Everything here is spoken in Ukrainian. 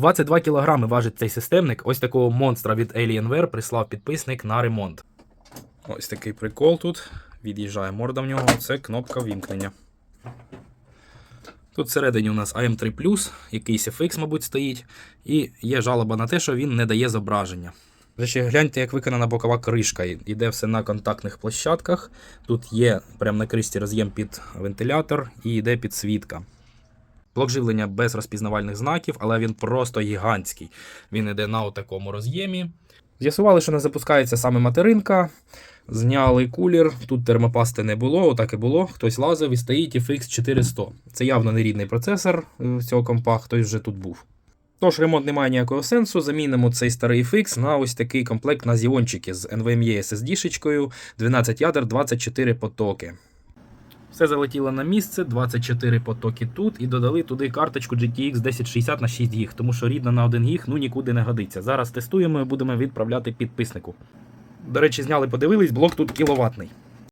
22 кілограми важить цей системник. Ось такого монстра від Alienware прислав підписник на ремонт. Ось такий прикол тут. Від'їжджає морда в нього. Це кнопка вімкнення. Тут всередині у нас AM3, якийсь FX, мабуть, стоїть, і є жалоба на те, що він не дає зображення. Речі, гляньте, як виконана бокова кришка. Іде все на контактних площадках. Тут є прямо на кришці роз'єм під вентилятор і йде підсвітка. Блок живлення без розпізнавальних знаків, але він просто гігантський. Він іде на такому роз'ємі. З'ясували, що не запускається саме материнка. Зняли кулір, тут термопасти не було, отак і було. Хтось лазив і стоїть FX 400. Це явно не рідний процесор е, цього компа, хтось вже тут був. Тож ремонт не має ніякого сенсу. Замінимо цей старий FX на ось такий комплект на зіончики з NVMe SSD-шечкою, 12 ядер, 24 потоки. Все залетіло на місце, 24 потоки тут, і додали туди карточку GTX 1060 на 6 гіг, тому що рідна на 1 гіг ну нікуди не годиться. Зараз тестуємо і будемо відправляти підписнику. До речі, зняли, подивились, блок тут кіловатний.